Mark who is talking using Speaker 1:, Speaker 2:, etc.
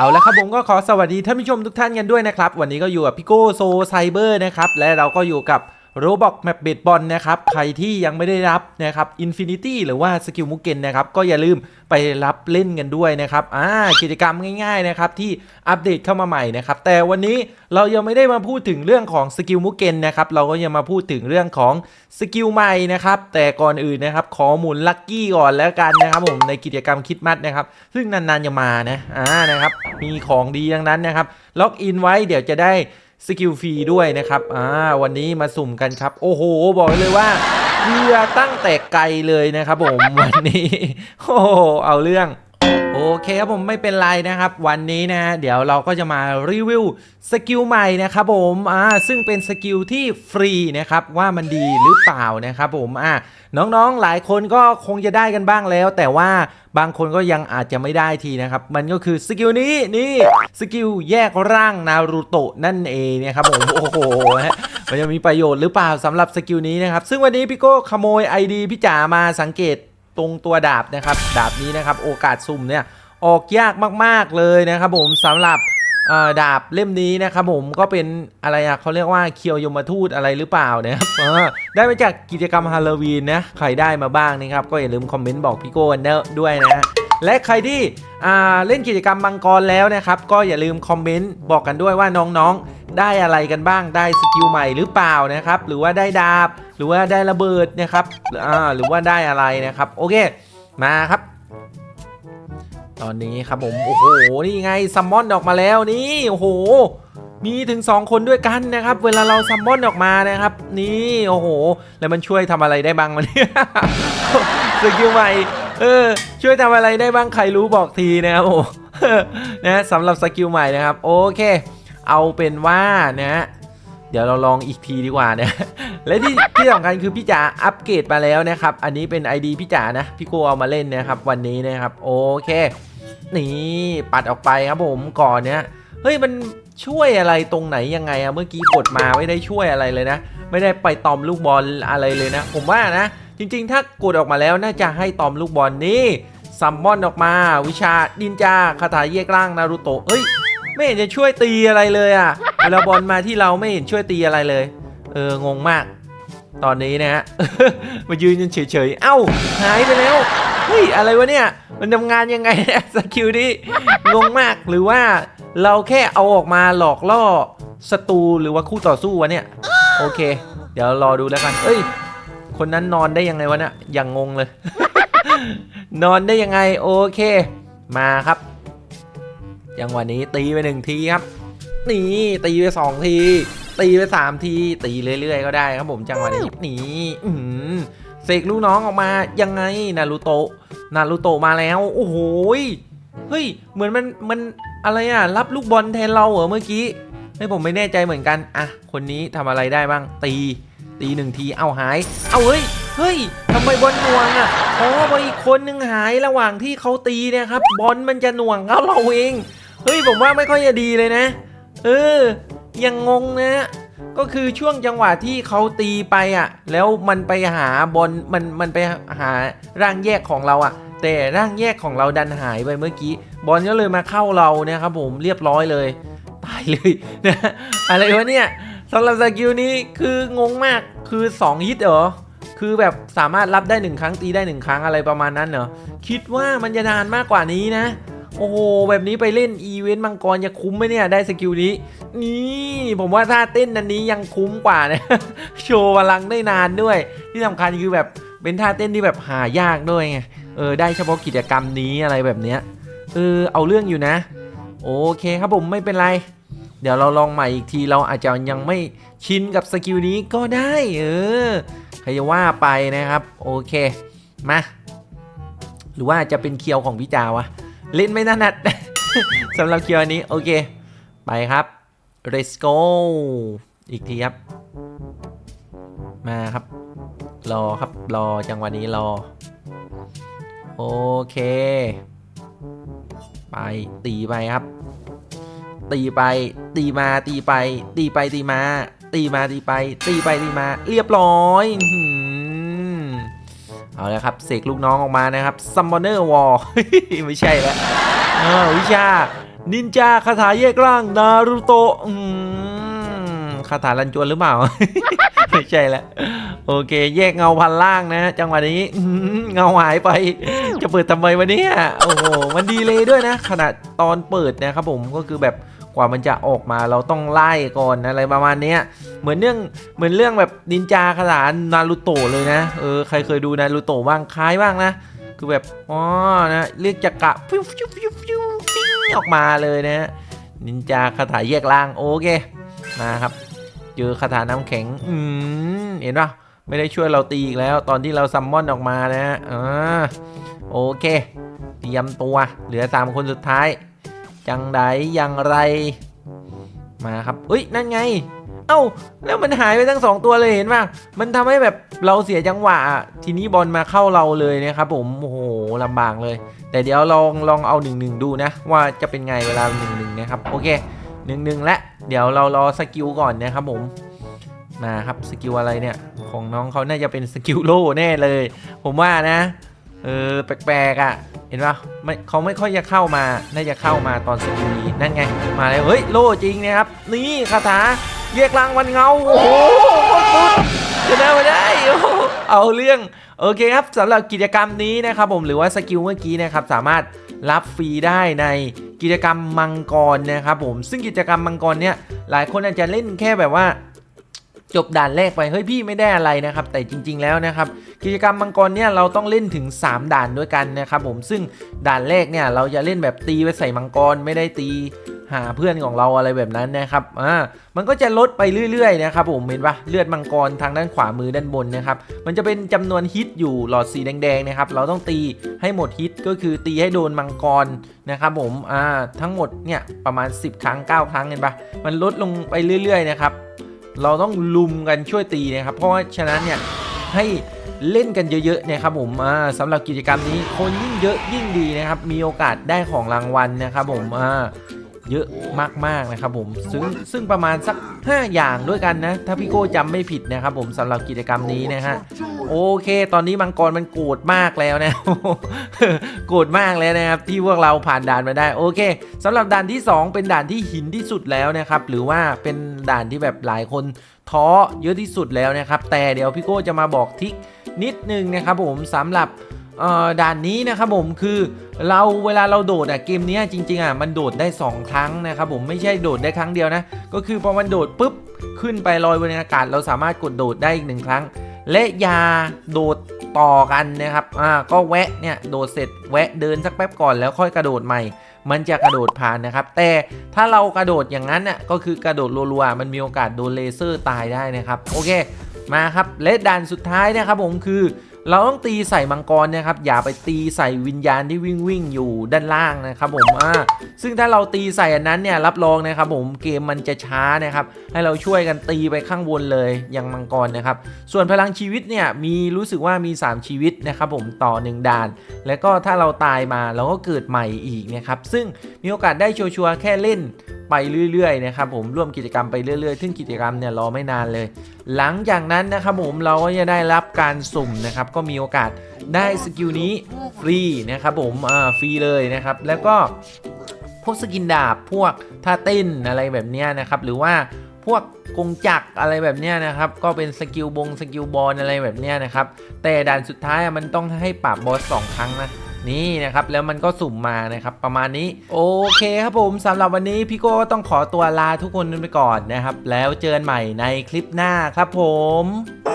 Speaker 1: เอาละครับผมก็ขอสวัสดีท่านผู้ชมทุกท่านกันด้วยนะครับ วันนี้ก็อยู่กับพี่โก้โซไซเบอร์นะครับและเราก็อยู่กับ โรบอกแมปเบดบอลนะครับ ใครที่ยังไม่ได้รับนะครับอินฟินิตี้หรือว่าสกิลมุกเกนนะครับ ก็อย่าลืมไปรับเล่นกันด้วยนะครับอ่ากิจกรรมง่ายๆนะครับ ที่อัปเดตเข้ามาใหม่นะครับ แต่วันนี้เรายังไม่ได้มาพูดถึงเรื่องของสกิลมุกเกนนะครับ เราก็ยังมาพูดถึงเรื่องของสกิลใหม่นะครับ แต่ก่อนอื่นนะครับ ขอหมุนลัคกี้ก่อนแล้วกันนะครับผมในกิจกรรมคิดมัดนะครับ ซึ่งนานๆจะมานะอ่านะครับมีของดีดังนั้นนะครับล็อกอินไว้เดี๋ยวจะได้ สกิลฟรีด้วยนะครับอ่าวันนี้มาสุ่มกันครับ โอ้โห บอกเลยว่าเพื่อตั้งแต่ไกลเลยนะครับผมวันนี้ โอ้โหเอาเรื่อง โอเคครับผมไม่เป็นไรนะครับ วันนี้นะเดี๋ยวเราก็จะมารีวิวสกิลใหม่นะครับผมอ่าซึ่งเป็นสกิลที่ฟรีนะครับว่ามันดีหรือเปล่านะครับผมอ่าน้องๆหลายคนก็คงจะได้กันบ้างแล้ว แต่ว่าบางคนก็ยังอาจจะไม่ได้ทีนะครับ มันก็คือสกิลนี้นี่สกิลแยกร่างนารูโตะนั่นเองนะครับผมโอ้โหฮะมันจะมีประโยชน์หรือเปล่าสำหรับสกิลนี้นะครับ ซึ่งวันนี้พี่โก้ขโมย ID พี่จ๋ามาสังเกต ตรงตัวดาบนะครับ ดาบนี้นะครับ โอกาสสุ่มเนี่ยออกยากมากๆเลยนะครับ ผมสำหรับดาบเล่มนี้นะครับผมก็เป็นอะไรอะเขาเรียกว่าเคียวยมทูตอะไรหรือเปล่านะครับได้มาจากกิจกรรมฮาโลวีนนะใครได้มาบ้างนะครับ ก็อย่าลืมคอมเมนต์บอกพี่โก้กันด้วยนะและใครที่เล่นกิจกรรมมังกรแล้วนะครับ ก็อย่าลืมคอมเมนต์บอกกันด้วยว่าน้องๆ ได้อะไรกันบ้างได้สกิลใหม่หรือเปล่านะครับ หรือว่าได้ดาบ หรือว่าได้ระเบิดนะครับอ่าหรือว่าได้อะไรนะครับ โอเคมาครับ ตอนนี้ครับผมโอ้โหนี่ไงซัมมอนออกมาแล้วนี่โอ้โหมีถึง 2 คนด้วยกันนะครับ เวลาเราซัมมอนออกมานะครับ นี่โอ้โห แล้วมันช่วยทำอะไรได้บ้างมันเนี่ยสกิลใหม่เออช่วยทำอะไรได้บ้างใครรู้บอกทีนะครับผมนะสำหรับสกิลใหม่นะครับ โอเค เอาเป็นว่านะเดี๋ยวเราลองอีกทีดีกว่านะ และที่ที่สำคัญคือพี่จ๋าอัปเกรดมาแล้วนะครับ อันนี้เป็น ID พี่จ๋านะ พี่โกเอามาเล่นนะครับ วันนี้นะครับ โอเค นี่ปัดออกไปครับผมก่อนเนี้ยเฮ้ยมันช่วยอะไรตรงไหนยังไงอะเมื่อกี้กดมาไม่ได้ช่วยอะไรเลยนะ ไม่ได้ไปตอมลูกบอลอะไรเลยนะ ผมว่านะ จริง ๆ ถ้ากดออกมาแล้วน่าจะให้ตอมลูกบอลนี่ซัมมอนออกมา วิชาดินจาคาถาแยกร่างนารูโตะเฮ้ย ไม่เห็นจะช่วยตีอะไรเลยอะเวลาบอลมาที่เราไม่เห็นช่วยตีอะไรเลย เอองงมาก ตอนนี้นะฮะ มายืนยันเฉยๆ เอ้า หายไปแล้ว เฮ้ย อะไรวะเนี่ย มันทำงานยังไงเนี่ยสกิลนี้งงมาก หรือว่าเราแค่เอาออกมาหลอกล่อศัตรูหรือว่าคู่ต่อสู้วะเนี่ย โอเค เดี๋ยวรอดูแล้วกัน เอ้ย คนนั้นนอนได้ยังไงวะเนี่ยยังงงเลย นอนได้ยังไง โอเค มาครับ จังหวะนี้ตีไปหนึ่งทีครับ นี่ตีไปสองที ตีไปสามที ตีเรื่อย ๆ ก็ได้ครับผมจังหวะนี้นี่อื้หือเสกลูกน้องออกมายังไงนารูโตะนารูโตะมาแล้ว โอ้โหเฮ้ยเหมือนมันมันอะไรอะ รับลูกบอลแทนเราเหรอเมื่อกี้ให้ผมไม่แน่ใจเหมือนกันอะคนนี้ทำอะไรได้บ้างตีตีหนึ่งทีเอาหาย เอาเฮ้ยเฮ้ยทำไมบอลหน่วงอะอ๋อบอลอีกคนนึงหายระหว่างที่เขาตีเนะครับบอลมันจะหน่วงเขาเราเอง เฮ้ยผมว่าไม่ค่อยจะดีเลยนะ เออ ยังงงนะ ก็คือช่วงจังหวะที่เขาตีไปอะ แล้วมันไปหาบอลมันมันไปหาร่างแยกของเราอะ แต่ร่างแยกของเราดันหายไปเมื่อกี้ บอลก็เลยมาเข้าเรานะครับผมเรียบร้อยเลยตายเลยนะอะไรวะเนี่ยสำหรับสกิลนี้คืองงมากคือ 2 ฮิตเหรอคือแบบสามารถรับได้หนึ่งครั้งตีได้หนึ่งครั้งอะไรประมาณนั้นเหรอคิดว่ามันจะนานมากกว่านี้นะ โอ้โหแบบนี้ไปเล่นอีเวนต์มังกรจะคุ้มไหมเนี่ยได้สกิลนี้ นี่ผมว่าถ้าเต้นอันนี้ยังคุ้มกว่านะโชว์พลังได้นานด้วย ที่สำคัญคือแบบเป็นท่าเต้นที่แบบหายากด้วยไงเออได้เฉพาะกิจกรรมนี้อะไรแบบเนี้ยเออเอาเรื่องอยู่นะ โอเคครับผมไม่เป็นไร เดี๋ยวเราลองใหม่อีกทีเราอาจจะยังไม่ชินกับสกิลนี้ก็ได้เออใครจะว่าไปนะครับ โอเคมาหรือว่าจะเป็นเคียวของพี่จาวะ ล่นไม่ถนัดสำหรับคียวอันนี้ โอเค ไปครับ let's go อีกทีครับ มาครับ รอครับ รอจังหวะนี้รอ โอเค ไปตีไปครับ ตีไป ตีมาตีไป ตีไปตีมา ตีมาตีไป ตีไปตีมา เรียบร้อย เอาละครับเสกลูกน้องออกมานะครับ Summoner Wall ไม่ใช่แล้ววิชา นินจาคาถาแยกร่าง นารูโตะคาถาลันจวนหรือเปล่า ไม่ใช่แล้วโอเค แยกเงาพันล่างนะ จังหวะนี้เงาหายไป จะเปิดทำไมวะเนี่ยโอ้โหมันดีเลยด้วยนะขนาดตอนเปิดนะครับผมก็คือแบบ ว่ามันจะออกมาเราต้องไล่ก่อนอะไรประมาณเนี้ยเหมือนเรื่องเหมือนเรื่องแบบนินจาคาถานารูโตะเลยนะเออใครเคยดูนารูโตะบ้างคล้ายบ้างนะคือแบบอ๋อนะเรียกจักระฟิวฟิวฟิวฟิวปิ้งออกมาเลยนะนินจาคาถาแยกล่างโอเคมาครับ เจอคาถาน้ำแข็งอืมเห็นปะไม่ได้ช่วยเราตีอีกแล้ว ตอนที่เราซัมมอนออกมานะฮะอ่าโอเคเตรียมตัวเหลือ 3 คนสุดท้าย จังไดอย่างไร มาครับเอ้ยนั่นไง เอ้าแล้วมันหายไปทั้ง2ตัวเลยเห็นป่ะมันทำให้แบบเราเสียจังหวะ ทีนี้บอลมาเข้าเราเลยนะครับผมโอ้โหลำบากเลย แต่เดี๋ยวลองลองเอา1 1ดูนะ ว่าจะเป็นไงเวลา1 1นะครับโอเค1 1และเดี๋ยวเรารอสกิลก่อนนะครับผมมาครับสกิลอะไรเนี่ยของน้องเขาน่าจะเป็นสกิลโล่แน่เลย ผมว่านะเออแปลกๆอะ เห็นปะไม่เขาไม่ค่อยจะเข้ามา น่าจะเข้ามาตอนสกิลนี้นั่นไง มาแล้วเฮ้ยโล่จริงนะครับ นี่คาถาเรียกรางวันเงา โอ้โหโคตรสุดชนะมาได้เอาเรื่อง โอเคครับสำหรับกิจกรรมนี้นะครับผมหรือว่าสกิลเมื่อกี้นะครับสามารถรับฟรีได้ในกิจกรรมมังกรนะครับผมซึ่งกิจกรรมมังกรเนี่ยหลายคนอาจจะเล่นแค่แบบว่า จบด่านแรกไปเฮ้ยพี่ไม่ได้อะไรนะครับ แต่จริง ๆแล้วนะครับ กิจกรรมมังกรเนี่ยเราต้องเล่นถึง 3 ด่านด้วยกันนะครับผมซึ่งด่านแรกเนี่ยเราจะเล่นแบบตีไปใส่มังกรไม่ได้ตีหาเพื่อนของเราอะไรแบบนั้นนะครับ อ่า มันก็จะลดไปเรื่อยๆนะครับผมเห็นปะเลือดมังกรทางด้านขวามือด้านบนนะครับ มันจะเป็นจำนวนฮิตอยู่หลอดสีแดงๆนะครับ เราต้องตีให้หมดฮิตก็คือตีให้โดนมังกรนะครับผม อ่า ทั้งหมดเนี่ยประมาณ 10 ครั้ง 9 ครั้งเห็นปะมันลดลงไปเรื่อยๆนะครับ เราต้องลุมกันช่วยตีนะครับ เพราะฉะนั้นเนี่ยให้เล่นกันเยอะๆนะครับผมสำหรับกิจกรรมนี้คนยิ่งเยอะยิ่งดีนะครับ มีโอกาสได้ของรางวัลนะครับผมอ่า เยอะมากๆนะครับผมซึ่งซึ่งประมาณสัก 5 อย่างด้วยกันนะ ถ้าพี่โก้จำไม่ผิดนะครับผมสำหรับกิจกรรมนี้นะฮะโอเค ตอนนี้มังกรมันโกรธมากแล้วนะโกรธมากแล้วนะครับที่พวกเราผ่านด่านมาได้โอเคสำหรับด่านที่ 2 เป็นด่านที่หินที่สุดแล้วนะครับหรือว่าเป็นด่านที่แบบหลายคนท้อเยอะที่สุดแล้วนะครับแต่เดี๋ยวพี่โก้จะมาบอกทิกนิดนึงนะครับผมสำหรับ ด่านนี้นะครับผมคือเราเวลาเราโดดอะเกมนี้จริงๆอะมันโดดได้ 2 ครั้งนะครับผมไม่ใช่โดดได้ครั้งเดียวนะ ก็คือพอมันโดดปุ๊บขึ้นไปลอยบนอากาศ เราสามารถกดโดดได้อีกหนึ่งครั้ง และยาโดดต่อกันนะครับอ่าก็แวะเนี่ยโดดเสร็จแวะเดินสักแป๊บก่อนแล้วค่อยกระโดดใหม่ มันจะกระโดดผ่านนะครับ แต่ถ้าเรากระโดดอย่างนั้นน่ะก็คือกระโดดรัวๆมันมีโอกาสโดนเลเซอร์ตายได้นะครับโอเคมาครับและด่านสุดท้ายนะครับผมคือ เราต้องตีใส่มังกรนะครับอย่าไปตีใส่วิญญาณที่วิ่งวิ่งอยู่ด้านล่างนะครับผมอ่าซึ่งถ้าเราตีใส่อันนั้นเนี่ยรับรองนะครับผมเกมมันจะช้านะครับให้เราช่วยกันตีไปข้างบนเลยอย่างมังกรนะครับส่วนพลังชีวิตเนี่ยมีรู้สึกว่ามี 3 ชีวิตนะครับผมต่อ 1ด่าน แล้วก็ถ้าเราตายมาเราก็เกิดใหม่อีกนะครับซึ่งมีโอกาสได้ชัวร์ๆแค่เล่น ไปเรื่อยๆนะครับผมร่วมกิจกรรมไปเรื่อยๆ ซึ่งกิจกรรมเนี่ยรอไม่นานเลย หลังจากนั้นนะครับผมเราก็จะได้รับการสุ่มนะครับก็มีโอกาสได้สกิลนี้ฟรีนะครับผมอ่าฟรีเลยนะครับแล้วก็พวกสกินดาบพวกท่าเต้นอะไรแบบนี้นะครับหรือว่าพวกกงจักรอะไรแบบนี้นะครับก็เป็นสกิลบงสกิลบอลอะไรแบบนี้นะครับแต่ด่านสุดท้ายมันต้องให้ปราบบอสสองครั้งนะ นี่นะครับแล้วมันก็สุ่มมานะครับประมาณนี้โอเคครับผมสำหรับวันนี้พี่โก้ต้องขอตัวลาทุกคนไปก่อนนะครับ แล้วเจอกันใหม่ในคลิปหน้าครับผม